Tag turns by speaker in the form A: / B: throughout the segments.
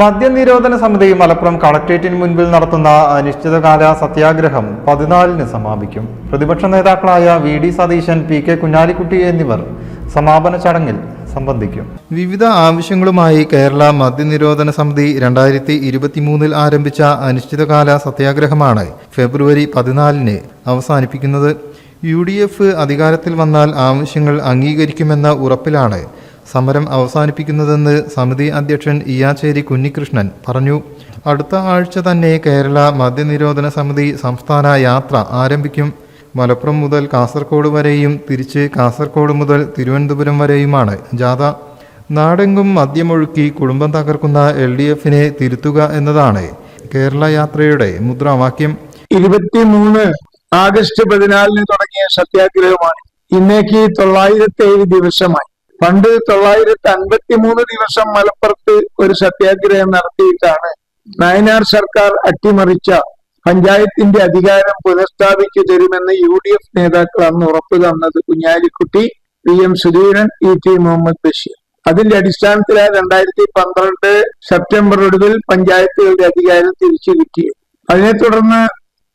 A: മദ്യനിരോധന സമിതി മലപ്പുറം കളക്ട്രേറ്റിന് മുൻപിൽ നടത്തുന്ന അനിശ്ചിതകാല സത്യാഗ്രഹം പതിനാലിന് സമാപിക്കും. പ്രതിപക്ഷ നേതാക്കളായ V D Satheesan P K Kunhalikutty എന്നിവർ സമാപന ചടങ്ങിൽ സംബന്ധിക്കും. വിവിധ ആവശ്യങ്ങളുമായി കേരള മദ്യനിരോധന സമിതി രണ്ടായിരത്തി ഇരുപത്തിമൂന്നിൽ ആരംഭിച്ച അനിശ്ചിതകാല സത്യാഗ്രഹമാണ് ഫെബ്രുവരി പതിനാലിന് അവസാനിപ്പിക്കുന്നത്. യു ഡി എഫ് അധികാരത്തിൽ വന്നാൽ ആവശ്യങ്ങൾ അംഗീകരിക്കുമെന്ന ഉറപ്പിലാണ് സമരം അവസാനിപ്പിക്കുന്നതെന്ന് സമിതി അധ്യക്ഷൻ ഇയാച്ചേരി കുഞ്ഞികൃഷ്ണൻ പറഞ്ഞു. അടുത്ത ആഴ്ച തന്നെ കേരള മദ്യനിരോധന സമിതി സംസ്ഥാന യാത്ര ആരംഭിക്കും. മലപ്പുറം മുതൽ കാസർഗോഡ് വരെയും തിരിച്ച് കാസർഗോഡ് മുതൽ തിരുവനന്തപുരം വരെയുമാണ് ജാഥ. നാടെങ്കും മദ്യമൊഴുക്കി കുടുംബം തകർക്കുന്ന എൽ ഡി എഫിനെ തിരുത്തുക എന്നതാണ് കേരള യാത്രയുടെ മുദ്രാവാക്യം.
B: ഇരുപത്തിമൂന്ന് ആഗസ്റ്റ് പതിനാലിന് തുടങ്ങിയ സത്യാഗ്രഹമാണ്. ഇന്നേക്ക് തൊള്ളായിരത്തി ഏഴ് ദിവസമായി. പണ്ട് തൊള്ളായിരത്തി അൻപത്തി മൂന്ന് ദിവസം മലപ്പുറത്ത് ഒരു സത്യാഗ്രഹം നടത്തിയിട്ടാണ് നയനാർ സർക്കാർ അട്ടിമറിച്ച പഞ്ചായത്തിന്റെ അധികാരം പുനഃസ്ഥാപിച്ചു തരുമെന്ന് യു ഡി എഫ് നേതാക്കൾ അന്ന് ഉറപ്പു തന്നത് Kunhalikutty P M Sudheeran E T Muhammad Basheer. അതിന്റെ അടിസ്ഥാനത്തിലാണ് രണ്ടായിരത്തി പന്ത്രണ്ട് സെപ്റ്റംബർ ഒടുവിൽ പഞ്ചായത്തുകളുടെ അധികാരം തിരിച്ചു കിട്ടിയത്. അതിനെ തുടർന്ന്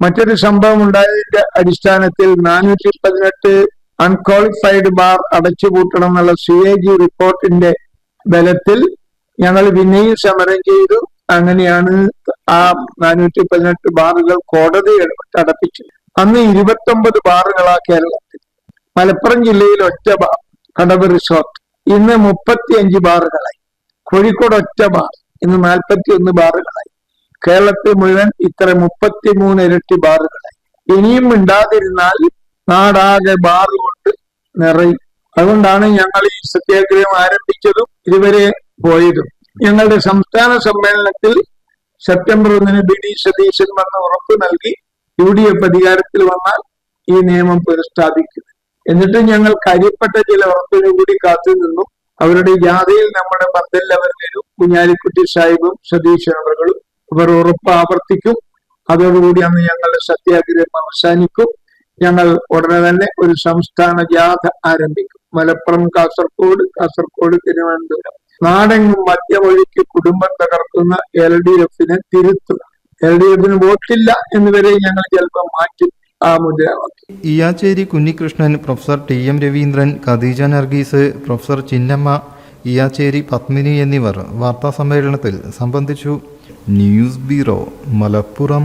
B: മറ്റൊരു സംഭവം ഉണ്ടായതിന്റെ അടിസ്ഥാനത്തിൽ നാനൂറ്റി പതിനെട്ട് അൺക്വാളിഫൈഡ് ബാർ അടച്ചുപൂട്ടണം എന്നുള്ള സി എ ജി റിപ്പോർട്ടിന്റെ ബലത്തിൽ ഞങ്ങൾ പിന്നെയും സമരം ചെയ്തു. അങ്ങനെയാണ് ആ നാനൂറ്റി പതിനെട്ട് ബാറുകൾ കോടതി അടപ്പിച്ചത് അന്ന് ഇരുപത്തി ഒമ്പത് ബാറുകളാ കേരളത്തിൽ. മലപ്പുറം ജില്ലയിൽ ഒറ്റ ബാർ കടവ് റിസോർട്ട്. ഇന്ന് മുപ്പത്തി അഞ്ച് ബാറുകളായി. കോഴിക്കോട് ഒറ്റ ബാർ ഇന്ന് നാൽപ്പത്തി ഒന്ന് ബാറുകളായി. കേരളത്തിൽ മുഴുവൻ ഇത്ര മുപ്പത്തി മൂന്ന് ഇരട്ടി ബാറുകളായി. ഇനിയും ഉണ്ടാതിരുന്നാൽ നാടാകെ കൊണ്ട് നിറയും. അതുകൊണ്ടാണ് ഞങ്ങൾ ഈ സത്യാഗ്രഹം ആരംഭിച്ചതും ഇതുവരെ പോയതും. ഞങ്ങളുടെ സംസ്ഥാന സമ്മേളനത്തിൽ സെപ്റ്റംബർ ഒന്നിന് ബി ഡി സതീശൻ വന്ന് ഉറപ്പ് നൽകി യു ഡി എഫ് അധികാരത്തിൽ വന്നാൽ ഈ നിയമം പുനഃസ്ഥാപിക്കും. എന്നിട്ട് ഞങ്ങൾ കരിപ്പെട്ട ചില ഉറപ്പിനു കൂടി കാത്തു നിന്നു. അവരുടെ ജാഥയിൽ നമ്മുടെ പന്തൽ വരും. കുഞ്ഞാലിക്കുട്ടി സാഹിബും സതീശൻ അവർ ഉറപ്പ് ആവർത്തിക്കും. അതോടുകൂടി അന്ന് ഞങ്ങളുടെ സത്യാഗ്രഹം അവസാനിക്കും. ഞങ്ങൾ ഉടനെ തന്നെ ഒരു സംസ്ഥാന ജാഥ ആരംഭിക്കും. മലപ്പുറം കാസർഗോഡ് കാസർഗോഡ് തിരുവനന്തപുരം. നാടെങ്ങും മദ്യമൊഴുക്കി കുടുംബം തകർക്കുന്ന എൽ ഡി എഫിനെ തിരുത്തുക എൽ ഡി എഫിന് വോട്ടില്ല എന്നിവരെ ഞങ്ങൾ ചിലപ്പോൾ മാറ്റി ആ മുദ്രാവാക്യം.
A: Iyacheri Kunhikrishnan professor T M Raveendran Khadeeja Nargees professor Chinnamma Iyacheri Padmini എന്നിവർ വാർത്താ സമ്മേളനത്തിൽ സംബന്ധിച്ചു. News bureau Malappuram.